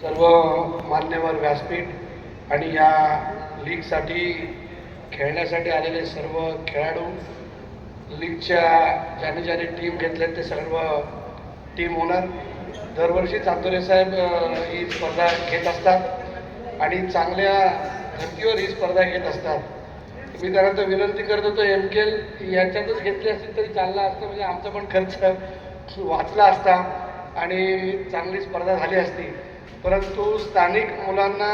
सर्व मान्यवर व्यासपीठ आणि या लीगसाठी खेळण्यासाठी आलेले सर्व खेळाडू लीगच्या ज्याने ज्याने टीम घेतल्या ते सर्व टीम ओनर. दरवर्षी चांदोरे साहेब ही स्पर्धा घेत असतात आणि चांगल्या धर्तीवर ही स्पर्धा घेत असतात. मी त्यांना तर विनंती करत होतो एम केल यांच्यातच घेतली असतील तरी चालला असतं म्हणजे आमचा पण खर्च वाचला असता आणि चांगली स्पर्धा झाली असती. परंतु स्थानिक मुलांना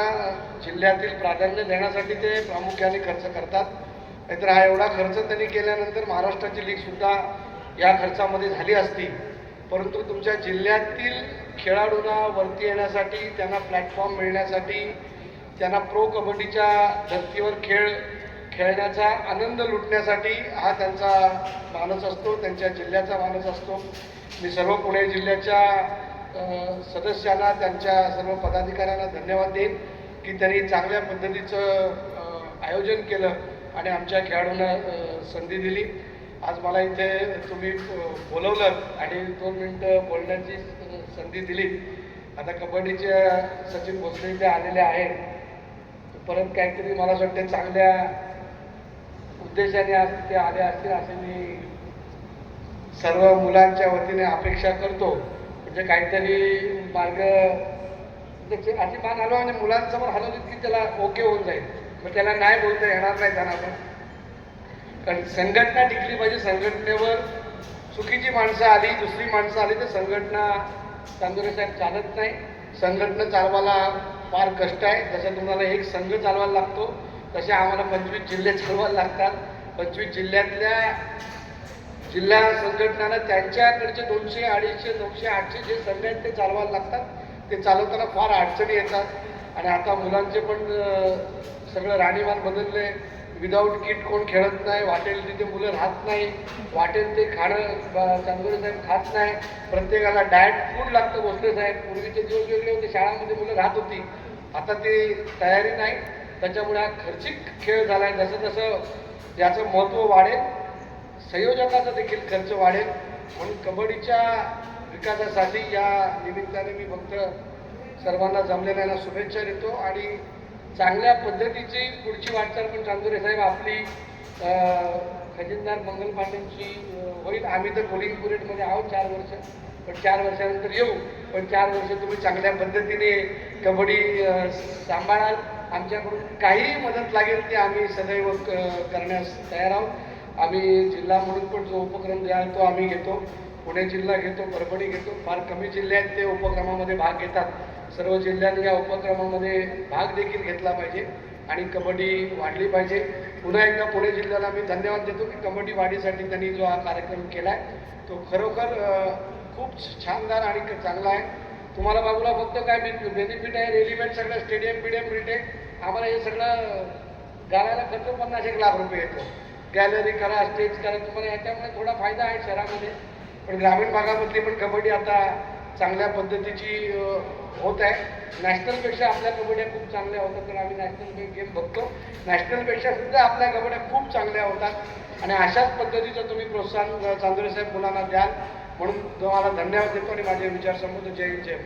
जिल्ह्यातील प्राधान्य देण्यासाठी ते प्रामुख्याने खर्च करतात. नाहीतर हा एवढा खर्च त्यांनी केल्यानंतर महाराष्ट्राची लीगसुद्धा या खर्चामध्ये झाली असती. परंतु तुमच्या जिल्ह्यातील खेळाडूंना वरती येण्यासाठी त्यांना प्लॅटफॉर्म मिळण्यासाठी त्यांना प्रो कबड्डीच्या धर्तीवर खेळ खेळण्याचा आनंद लुटण्यासाठी हा त्यांचा मानस असतो त्यांच्या जिल्ह्याचा मानस असतो. मी सर्व पुणे जिल्ह्याच्या सदस्यांना त्यांच्या सर्व पदाधिकाऱ्यांना धन्यवाद देईन की त्यांनी चांगल्या पद्धतीचं आयोजन केलं आणि आमच्या खेळाडूंना संधी दिली. आज मला इथे तुम्ही बोलवलं आणि दोन मिनटं बोलण्याची संधी दिली. आता कबड्डीच्या सचिन भोसले इथे आलेले आहेत. परत काहीतरी मला असं वाटतं चांगल्या उद्देशाने आज ते आले असतील असे मी सर्व मुलांच्या वतीने अपेक्षा करतो. म्हणजे काहीतरी मार्ग म्हणजे अशी मान आलो आणि मुलांसमोर हलवलीत की त्याला ओके होऊन जाईल. मग त्याला नाही बोलता येणार नाही त्यांना पण. कारण संघटना टिकली पाहिजे संघटनेवर चुकीची माणसं आली दुसरी माणसं आली तर संघटना चांदोरे साहेब चालत नाही. संघटना चालवायला फार कष्ट आहे. जसं तुम्हाला एक संघ चालवायला लागतो तसे आम्हाला पंचवीस जिल्हे चालवायला लागतात. पंचवीस जिल्ह्यातल्या जिल्हा संघटनांना त्यांच्याकडचे दोनशे अडीचशे नऊशे आठशे जे संघ आहेत ते चालवायला लागतात. ते चालवताना फार अडचणी येतात. आणि आता मुलांचे पण सगळं राहणीमान बदलले विदाऊट किट कोण खेळत नाही वाटेल तिथे मुलं राहत नाही. वाटेल ते खाणं चांदोरे साहेब खात नाही. प्रत्येकाला डाएट फूड लागतं भोसले साहेब. पूर्वीचे दिवस वेगळे होते शाळांमध्ये मुलं राहत होती. आता ते तयारी नाही. त्याच्यामुळे हा खर्चिक खेळ झाला आहे जसं जसं याचं महत्त्व वाढेल संयोजकाचा देखील खर्च वाढेल. म्हणून कबड्डीच्या विकासासाठी या निमित्ताने मी फक्त सर्वांना जमलेल्यांना शुभेच्छा देतो. आणि चांगल्या पद्धतीची पुढची वाटचाल पण चांदुरे साहेब आपली खजिनदार मंगल पांडेंची होईल. आम्ही तर पोलिंग पिरियडमध्ये आहोत चार वर्ष. पण चार वर्षानंतर येऊ. पण चार वर्ष तुम्ही चांगल्या पद्धतीने कबड्डी सांभाळाल. आमच्याकडून काहीही मदत लागेल ती आम्ही सदैव क- करण्यास तयार आहोत. आम्ही जिल्हा म्हणून पण जो उपक्रम द्याल तो आम्ही घेतो. पुणे जिल्हा घेतो परभणी घेतो. फार कमी जिल्हे आहेत ते उपक्रमामध्ये भाग घेतात. सर्व जिल्ह्यांनी या उपक्रमामध्ये भाग देखील घेतला पाहिजे आणि कबड्डी वाढली पाहिजे. पुन्हा एकदा पुणे जिल्ह्याला मी धन्यवाद देतो की कबड्डी वाढीसाठी त्यांनी जो हा कार्यक्रम केला आहे तो खरोखर खूप छानदार आणि चांगला आहे. तुम्हाला बाजूला फक्त काय बेनिफिट आहे रेलिमेंट सगळं स्टेडियम बिडियम मिळते आम्हाला हे सगळं गाळायला खर्च पन्नास एक लाख रुपये येतो. गॅलरी करा स्टेज करा. तुम्हाला याच्यामुळे थोडा फायदा आहे शहरामध्ये. पण ग्रामीण भागामधली पण कबड्डी आता चांगल्या पद्धतीची होत आहे. नॅशनलपेक्षा आपल्या कबड्ड्या खूप चांगल्या होतात. तर आम्ही नॅशनल गेम बघतो. नॅशनलपेक्षा सुद्धा आपल्या कबड्ड्या खूप चांगल्या होतात. आणि अशाच पद्धतीचं तुम्ही प्रोत्साहन अं, चांदोरे साहेब मुलांना द्याल. म्हणून तुम्हाला धन्यवाद देतो आणि माझे विचार संबंध जय जय